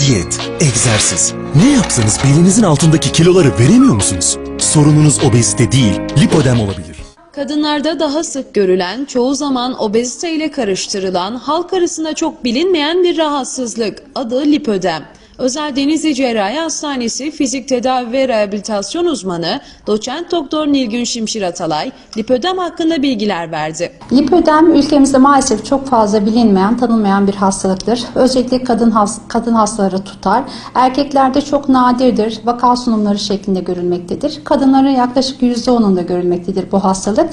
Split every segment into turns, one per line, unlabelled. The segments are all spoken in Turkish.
diyet, egzersiz. Ne yapsanız belinizin altındaki kiloları veremiyor musunuz? Sorununuz obezite değil, lipodem olabilir.
Kadınlarda daha sık görülen, çoğu zaman obezite ile karıştırılan, halk arasında çok bilinmeyen bir rahatsızlık. Adı lipödem. Özel Denizli Cerrahi Hastanesi Fizik Tedavi ve Rehabilitasyon Uzmanı Doçent Doktor Nilgün Şimşir Atalay, lipödem hakkında bilgiler verdi.
Lipödem ülkemizde maalesef çok fazla bilinmeyen, tanınmayan bir hastalıktır. Özellikle kadın has, kadın hastaları tutar. Erkeklerde çok nadirdir. Vaka sunumları şeklinde görülmektedir. Kadınların yaklaşık %10'unda görülmektedir bu hastalık.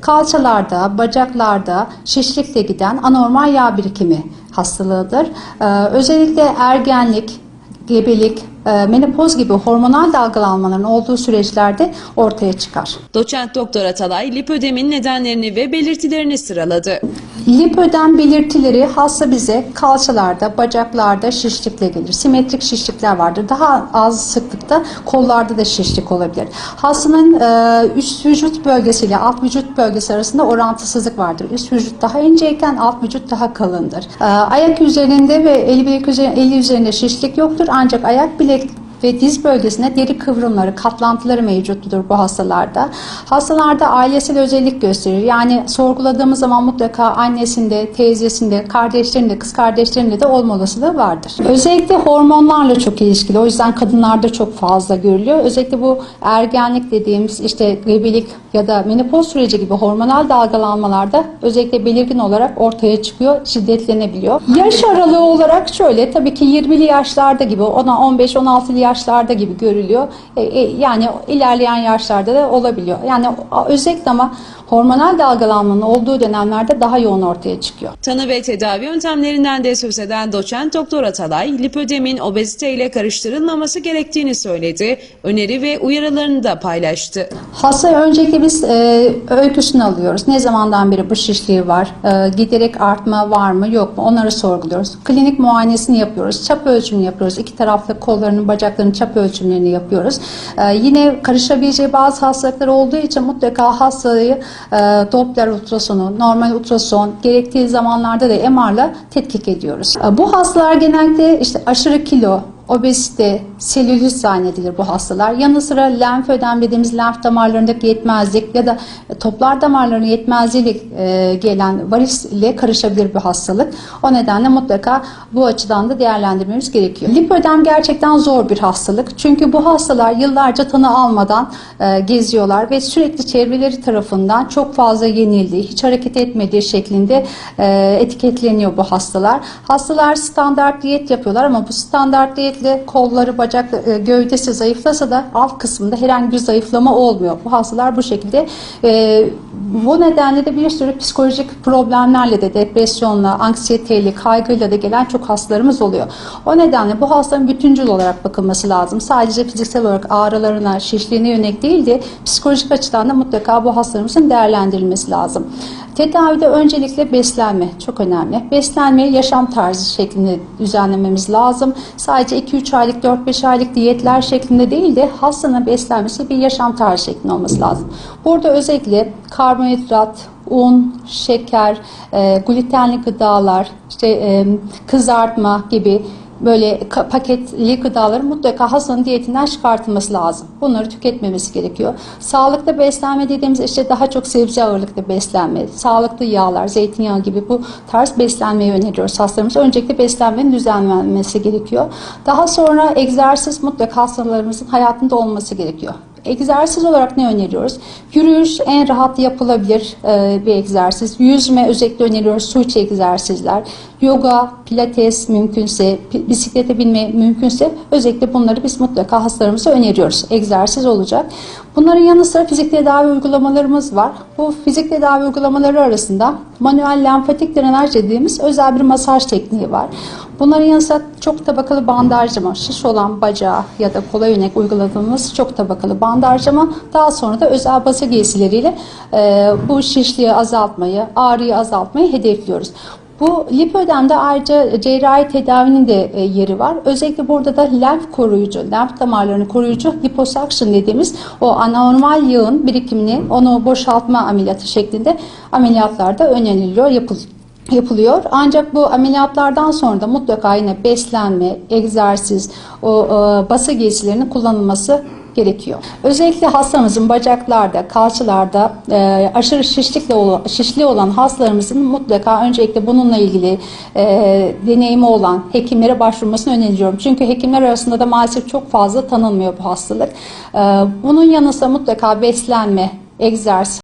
Kalçalarda, bacaklarda şişlikle giden anormal yağ birikimi hastalığıdır. Ee, özellikle ergenlik, gebelik, menopoz gibi hormonal dalgalanmaların olduğu süreçlerde ortaya çıkar.
Doçent Doktor Atalay, lipödemin nedenlerini ve belirtilerini sıraladı.
Lipödem belirtileri hasta bize kalçalarda, bacaklarda şişlikle gelir. Simetrik şişlikler vardır. Daha az sıklıkta kollarda da şişlik olabilir. Hastanın e, üst vücut bölgesiyle alt vücut bölgesi arasında orantısızlık vardır. Üst vücut daha inceyken alt vücut daha kalındır. E, ayak üzerinde ve el üzerinde, eli üzerinde şişlik yoktur ancak ayak bilek ve diz bölgesinde deri kıvrımları, katlantıları mevcuttur bu hastalarda. Hastalarda ailesel özellik gösterir. Yani sorguladığımız zaman mutlaka annesinde, teyzesinde, kardeşlerinde, kız kardeşlerinde de olma olasılığı vardır. Özellikle hormonlarla çok ilişkili. O yüzden kadınlarda çok fazla görülüyor. Özellikle bu ergenlik dediğimiz işte gebelik ya da menopoz süreci gibi hormonal dalgalanmalarda özellikle belirgin olarak ortaya çıkıyor, şiddetlenebiliyor. Yaş aralığı olarak şöyle tabii ki 20'li yaşlarda gibi, ona 15-16'lı yaşlarda gibi görülüyor. E, e, yani ilerleyen yaşlarda da olabiliyor. Yani özellikle ama hormonal dalgalanmanın olduğu dönemlerde daha yoğun ortaya çıkıyor.
Tanı ve tedavi yöntemlerinden de söz eden Doçent Doktor Atalay, lipödemin obezite ile karıştırılmaması gerektiğini söyledi. Öneri ve uyarılarını da paylaştı.
Hasta öncelikle biz e, öyküsünü alıyoruz. Ne zamandan beri bu şişliği var? E, giderek artma var mı yok mu? Onları sorguluyoruz. Klinik muayenesini yapıyoruz. Çap ölçümünü yapıyoruz. İki taraflı kollarının bacaklarının çap ölçümlerini yapıyoruz. E, yine karışabileceği bazı hastalıklar olduğu için mutlaka hastayı e, Doppler ultrasonu, normal ultrason gerektiği zamanlarda da MR'la tetkik ediyoruz. E, bu hastalar genellikle işte aşırı kilo, obezite, selülit zannedilir bu hastalar. Yanı sıra lenfödem dediğimiz lenf damarlarındaki yetmezlik ya da toplar damarlarının yetmezliğiyle e, gelen varis ile karışabilir bu hastalık. O nedenle mutlaka bu açıdan da değerlendirmemiz gerekiyor. Lipödem gerçekten zor bir hastalık. Çünkü bu hastalar yıllarca tanı almadan e, geziyorlar ve sürekli çevreleri tarafından çok fazla yenildiği, hiç hareket etmediği şeklinde e, etiketleniyor bu hastalar. Hastalar standart diyet yapıyorlar ama bu standart diyetle kolları, bacak, e, gövdesi zayıflasa da alt kısmında herhangi bir zayıflama olmuyor. Bu hastalar bu şekilde e, bu nedenle de bir sürü psikolojik problemlerle de depresyonla, anksiyeteyle, kaygıyla da gelen çok hastalarımız oluyor. O nedenle bu hastaların bütüncül olarak bakılması lazım. Sadece fiziksel olarak ağrılarına, şişliğine yönelik değil de psikolojik açıdan da mutlaka bu hastalarımızın değerlendirilmesi lazım. Tedavide öncelikle beslenme çok önemli. Beslenmeyi yaşam tarzı şeklinde düzenlememiz lazım. Sadece 2-3 aylık, 4-5 aylık diyetler şeklinde değil de hastanın beslenmesi bir yaşam tarzı şeklinde olması lazım. Burada özellikle karbonhidrat, un, şeker, e, glutenli gıdalar, işte e, kızartma gibi böyle paketli gıdaların mutlaka hastanın diyetinden çıkartılması lazım. Bunları tüketmemesi gerekiyor. Sağlıklı beslenme dediğimiz işte daha çok sebze ağırlıklı beslenme, sağlıklı yağlar, zeytinyağı gibi bu tarz beslenmeyi öneriyoruz hastalarımıza. Öncelikle beslenmenin düzenlenmesi gerekiyor. Daha sonra egzersiz mutlaka hastalarımızın hayatında olması gerekiyor. Egzersiz olarak ne öneriyoruz? Yürüyüş en rahat yapılabilir e, bir egzersiz. Yüzme özellikle öneriyoruz. Su içi egzersizler. Yoga, pilates mümkünse, bisiklete binme mümkünse özellikle bunları biz mutlaka hastalarımıza öneriyoruz. Egzersiz olacak. Bunların yanı sıra fizik tedavi uygulamalarımız var. Bu fizik tedavi uygulamaları arasında manuel lenfatik drenaj dediğimiz özel bir masaj tekniği var. Bunların yanı sıra çok tabakalı bandajlama, şiş olan bacağı ya da kola yönelik uyguladığımız çok tabakalı bandajlama, daha sonra da özel basa giysileriyle e, bu şişliği azaltmayı, ağrıyı azaltmayı hedefliyoruz. Bu lipödemde ayrıca cerrahi tedavinin de e, yeri var. Özellikle burada da lenf koruyucu, lenf damarlarını koruyucu liposuction dediğimiz o anormal yağın birikimini onu boşaltma ameliyatı şeklinde ameliyatlarda öneriliyor, yapılıyor yapılıyor. Ancak bu ameliyatlardan sonra da mutlaka yine beslenme, egzersiz, o e, bası giysilerinin kullanılması gerekiyor. Özellikle hastamızın bacaklarda, kalçalarda e, aşırı şişlikle olan, şişli olan hastalarımızın mutlaka öncelikle bununla ilgili e, deneyimi olan hekimlere başvurmasını öneriyorum. Çünkü hekimler arasında da maalesef çok fazla tanınmıyor bu hastalık. E, bunun yanı sıra mutlaka beslenme, egzersiz,